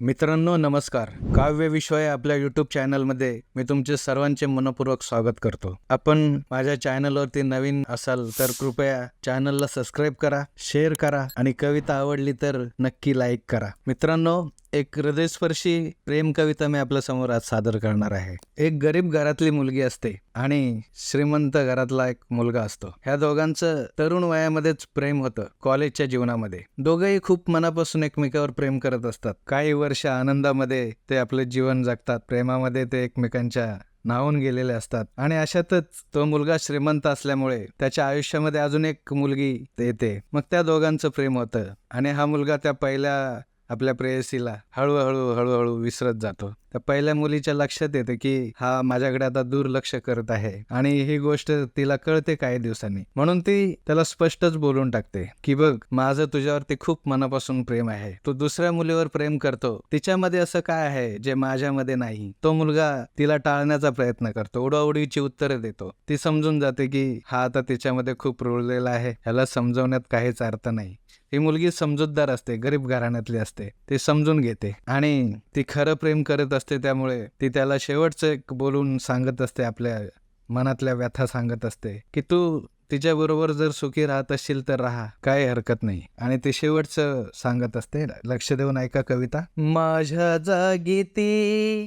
मित्रांनो नमस्कार. काव्य विश्व या आपल्या युट्यूब चॅनलमध्ये मी तुमचे सर्वांचे मनपूर्वक स्वागत करतो. आपण माझ्या चॅनलवरती नवीन असाल तर कृपया चॅनलला सबस्क्राईब करा शेअर करा आणि कविता आवडली तर नक्की लाईक करा. मित्रांनो एक हृदयस्पर्शी प्रेम कविता मी आपल्यासमोर आज सादर करणार आहे. एक गरीब घरातली मुलगी असते आणि श्रीमंत घरातला एक मुलगा असतो. ह्या दोघांचं तरुण वयामध्येच प्रेम होतं कॉलेजच्या जीवनामध्ये. दोघंही खूप मनापासून एकमेकावर प्रेम करत असतात. काही वर्ष आनंदामध्ये ते आपलं जीवन जगतात प्रेमामध्ये ते एकमेकांच्या नाहून गेलेले असतात. आणि अशातच तो मुलगा श्रीमंत असल्यामुळे त्याच्या आयुष्यामध्ये अजून एक मुलगी येते. मग त्या दोघांचं प्रेम होतं आणि हा मुलगा त्या पहिल्या आपल्या प्रेयसीला. हळूहळू हळूहळू विसरत जातो. तर पहिल्या मुलीच्या लक्षात येते की हा माझ्याकडे आता दुर्लक्ष करत आहे आणि ही गोष्ट तिला कळते काही दिवसांनी. म्हणून ती त्याला स्पष्टच बोलून टाकते की बघ माझं तुझ्यावरती खूप मनापासून प्रेम आहे. तू दुसऱ्या मुलीवर प्रेम करतो. तिच्यामध्ये असं काय आहे जे माझ्यामध्ये नाही? तो मुलगा तिला टाळण्याचा प्रयत्न करतो. उडवाउडीची उत्तरं देतो. ती समजून जाते की हा आता तिच्यामध्ये खूप रुळलेला आहे. ह्याला समजवण्यात काहीच अर्थ नाही. ही मुलगी समजूतदार असते गरीब घराण्यातली असते. ती समजून घेते आणि ती खरं प्रेम करत असते त्यामुळे ती त्याला शेवटचं एक बोलून सांगत असते आपल्या मनातल्या व्यथा सांगत असते की तू तिच्याबरोबर जर सुखी राहत असशील तर राहा काही हरकत नाही. आणि ते शेवटचं सांगत असते. लक्ष देऊन ऐका कविता. माझ्या जागी ती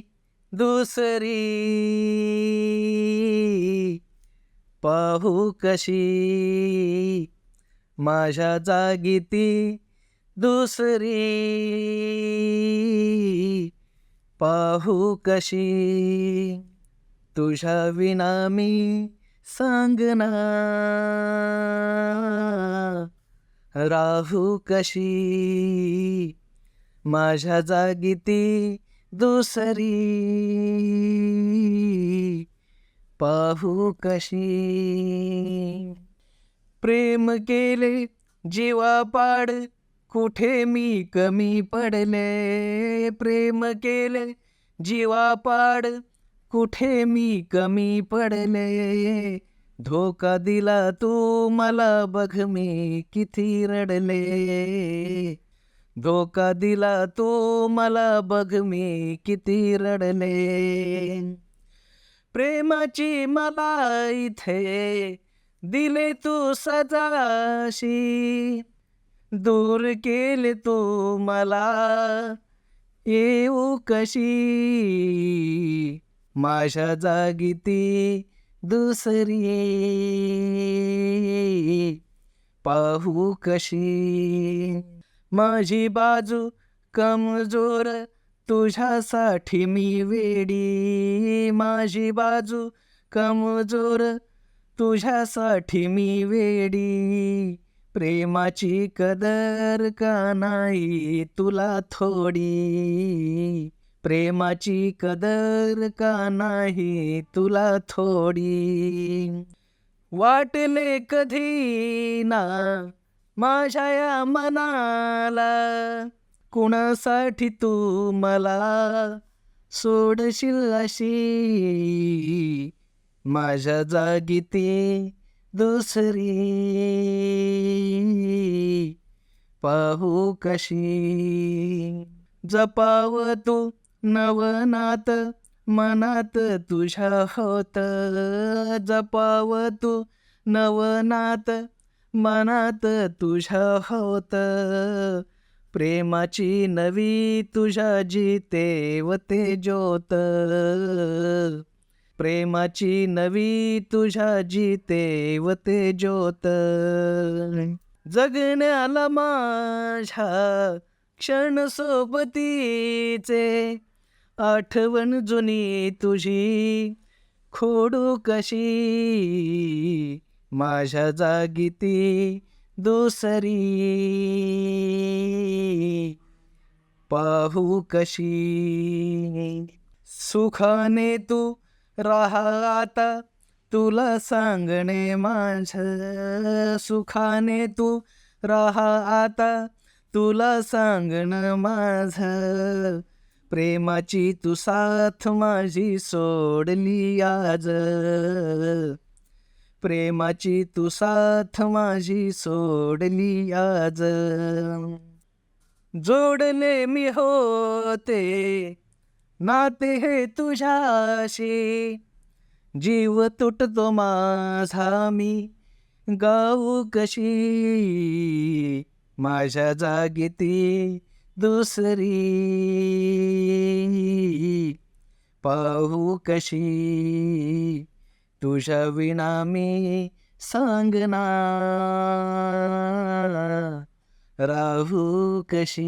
दुसरी पाहू कशी माझ्या जागी ती दुसरी. पाहू कशी? तुझ्या विना मी सांगना राहू कशी? माझ्या जागी ती दुसरी. पाहू कशी? प्रेम केले जीवा पाड कुठे मी कमी पडले. प्रेम केले जीवा पाड कुठे मी कमी पडले. धोका दिला तू मला बघ मी किती रडले. धोका दिला तू मला बघ मी किती रडले. प्रेमाची मला इथे दिले तू सदाशी दूर केले तू मला येऊ कशी? माझ्या जागी ती दुसरी पाहू कशी? माझी बाजू कमजोर तुझ्यासाठी मी वेडी. माझी बाजू कमजोर तुझ्यासाठी मी वेडी. प्रेमाची कदर का नाही तुला थोडी. प्रेमाची कदर का नाही तुला थोडी. वाटले कधी ना माझ्या या मनाला? कुणासाठी तू मला सोडशील अशी? माझ्या जागी ती दुसरी. पाहू कशी? जपाव तू नवनात मनात तुझ्या होत. जपाव तू नवनात मनात तुझ्या होत. प्रेमाची नवी तुझ्या जिते व ते ज्योत. प्रेमाची नवी तुझ्या जीते व ते ज्योत जगण्याला माझ्या क्षण सोबतीचे आठवण जुनी तुझी खोडू कशी? माझ्या जागी ती दुसरी. पाहू कशी? सुखाने तू राहा आता तुला सांगणे माझ सुखाने तू राहा आता तुला सांगणं माझ प्रेमाची तू साथ माझी सोडली आज. प्रेमाची तू साथ माझी सोडली आज. जोडले मी होते नाते हे तुझ्याशी. जीव तुटतो माझा मी. गाऊ कशी? माझ्या जागी ती दुसरी. पाहू कशी? तुझ्या विना मी सांगना राहू कशी?